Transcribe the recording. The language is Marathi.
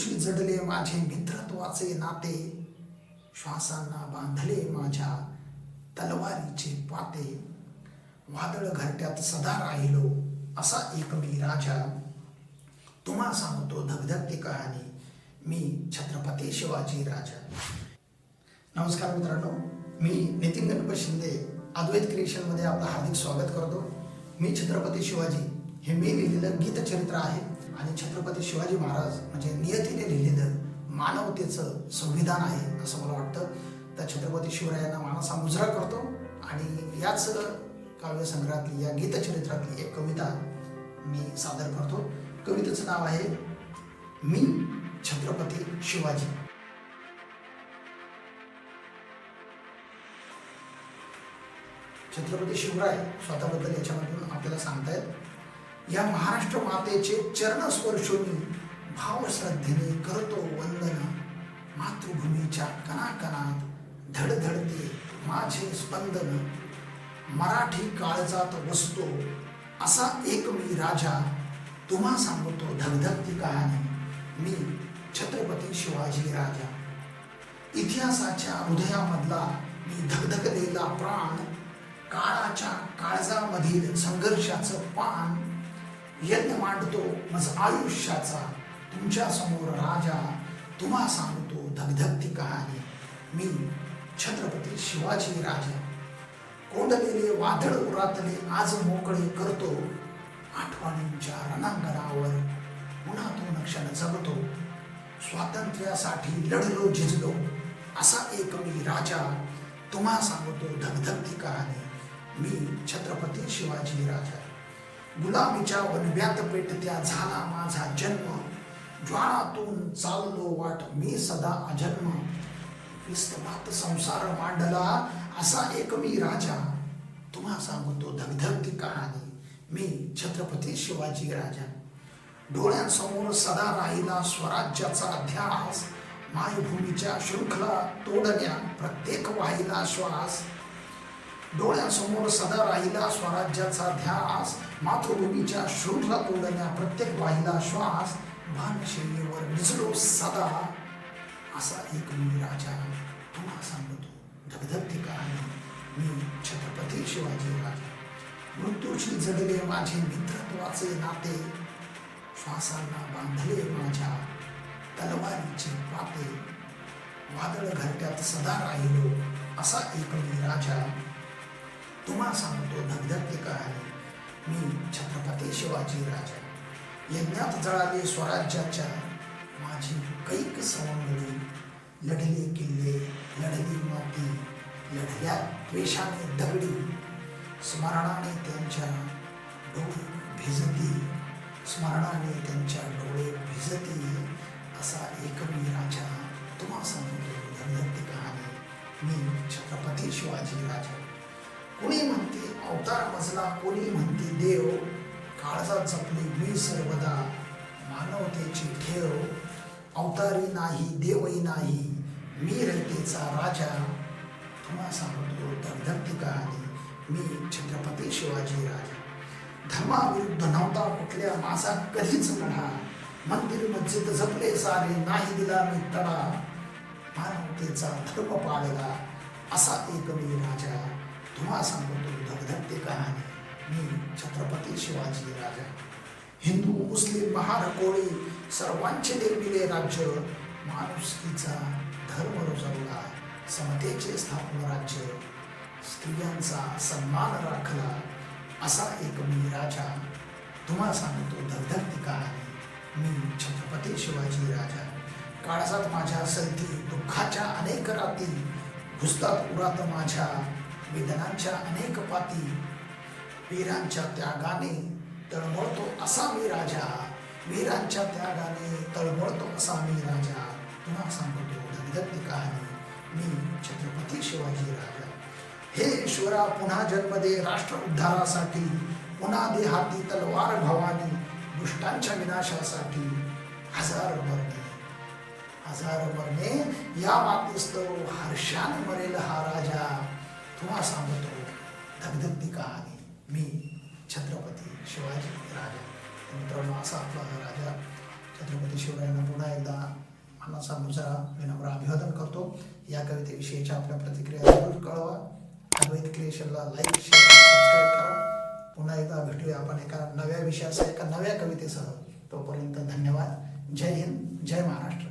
मृत्यूशी जडले माझे मित्रत्वाचे नाते? श्वासांना बांधले माझ्या तलवारीचे पाते. वादळ घरट्यात सदा राहिलो असा एक मी राजा. तुम्हा सांगतो धगधगते कहाणी मी छत्रपती शिवाजी राजा. नमस्कार मित्रांनो मी नितीन गणपत शिंदे अद्वैत क्रिएशनमध्ये आपलं हार्दिक स्वागत करतो. मी छत्रपती शिवाजी हे मी लिहिलेलं गीतचरित्र आहे. आणि छत्रपती शिवाजी महाराज म्हणजे नियतीने लिहिलेलं मानवतेचं संविधान आहे असं मला वाटतं. तर छत्रपती शिवरायांना मानाचा मुजरा करतो आणि याच काव्यसंग्रहातली या गीतचरित्रातली एक कविता मी सादर करतो. कवितेचं नाव आहे मी छत्रपती शिवाजी. छत्रपती शिवराय स्वतःबद्दल याच्यामधून आपल्याला सांगतायत. या महाराष्ट्र मातेचे चरणस्पर्शोनी भावश्रद्धेने करतो वंदन. मातृभूमीच्या कणाकणात धडधडते माझे स्पंदन. मराठी काळजात बसतो असा एक मी राजा. तुम्हा सांगतो धगधगती कहाणी. मी छत्रपती शिवाजी राजा. इतिहासाच्या हृदयामधला मी धगधगलेला प्राण काळाच्या काळजामधील संघर्षाचं पान यज्ञ मांडतो मज आयुष्याचा तुमच्यासमोर राजा तुम्हा सांगतो धगधगती कहाणी. मी छत्रपती शिवाजी राजा. कोंडलेले वादळ उरातले आज मोकळे करतो आठवणींच्या रणांगणावर. पुन्हा तो नक्षण जगतो. स्वातंत्र्यासाठी लढलो झिजलो असा एक मी राजा तुम्हा सांगतो धगधगती कहाणी. मी छत्रपती शिवाजी राजा. गुलामीच्या वनव्यात पेटत्या झाला माझा जन्म. ज्वाळातून चाललो वाट मी सदा अजन्म. विस्तमात संसार मांडला असा एक मी राजा. तुम्हा सांगतो धगधगती कहाणी मी छत्रपती शिवाजी राजा. डोळ्यांसमोर सदा राहिला स्वराज्याचा ध्यास मायभूमीच्या शृंखला तोडण्या प्रत्येक वाहिला श्वास. डोळ्यांसमोर सदा राहिला स्वराज्याचा ध्यास. मातृभूमीच्या शोधला तोडण्या प्रत्येक वाहिला श्वास. भानशैलीवर निजलो सदा. असा एक मी राजा तुम्हा सांगतो. धगधगती ठिकाणी मी छत्रपती शिवाजी राजा. मृत्यूशी जगले माझे मित्रत्वाचे नाते. श्वासांना बांधले माझ्या तलवारीचे पाते. वादळ घरट्यात सदा राहिलो असा एक मी राजा. तुम्हाला सांगतो धगधगती कहाणी मी छत्रपती शिवाजी राजा. यज्ञात जळाले स्वराज्याच्या माझी कैक सवंगडी. लढले किल्ले लढली माती लढल्या द्वेषाने दगडी. स्मरणाने त्यांच्या डोळे भिजती स्मरणाने त्यांच्या डोळे भिजती. असा एक मी राजा तुम्हा सांगतो धगधगती कहाणी मी छत्रपती शिवाजी राजा. कोणी म्हणते? अवतार मजला कोणी म्हणते? देव काळजात जपली मी सर्वदा. मानवतेची ठेव अवतारी नाही देवही नाही. मी रयतेचा राजा. तुम्हा सांगतो तर कहाणी. मी छत्रपती शिवाजी राजा. धर्माविरुद्ध नव्हता कुठल्या माझा कधीच लढा. मंदिर मस्जिद जपले सारे नाही दिला मी तडा. मानवतेचा धर्म पाळला असा एक मी राजा. किंवा सांगतो धगधगते कहाणी. मी छत्रपती शिवाजी राजा. हिंदू मुस्लिम महार कोळी सर्वांचे निर्मिले राज्य माणुसकीचा धर्म रुजवला समतेचे स्थापन राज्य स्त्रियांचा सन्मान राखला असा एक मी राजा. तुम्हा सांगतो धगधगती कहाणी. मी छत्रपती शिवाजी राजा. काळजात माझ्या सलती दुःखाच्या अनेक राती घुसतात उरात माझ्या वेदनांच्या अनेक पाती वीरांच्या त्यागाने तळमळतो असा मी राजा. वीरांच्या त्यागाने तळमळतो असा मी राजा. पुन्हा सांगतो धगधगती कहाणी. मी छत्रपती शिवाजी राजा. हे ईश्वरा पुन्हा जन्म दे राष्ट्र उद्धारासाठी पुन्हा दे हाती तलवार भवानी दुष्टांच्या विनाशासाठी हजार मरणे. हजार मरणे. या मातीस्तव हर्षाने मरेल हा राजा. तुम्हा सांगतो धगधगती कहाणी. मी छत्रपती शिवाजी राजा. मित्रांनो असा आपला राजा छत्रपती शिवरायांना पुन्हा एकदा मनाचा मुजरा विनम्र अभिवादन करतो. या कवितेविषयीच्या आपल्या प्रतिक्रिया जरूर कळवा. अद्वैत क्रिएशनला लाईक शेअर सबस्क्राईब करा. पुन्हा एकदा भेटूया आपण एका नव्या विषयासह एका नव्या कवितेसह. तोपर्यंत धन्यवाद. जय हिंद जय महाराष्ट्र.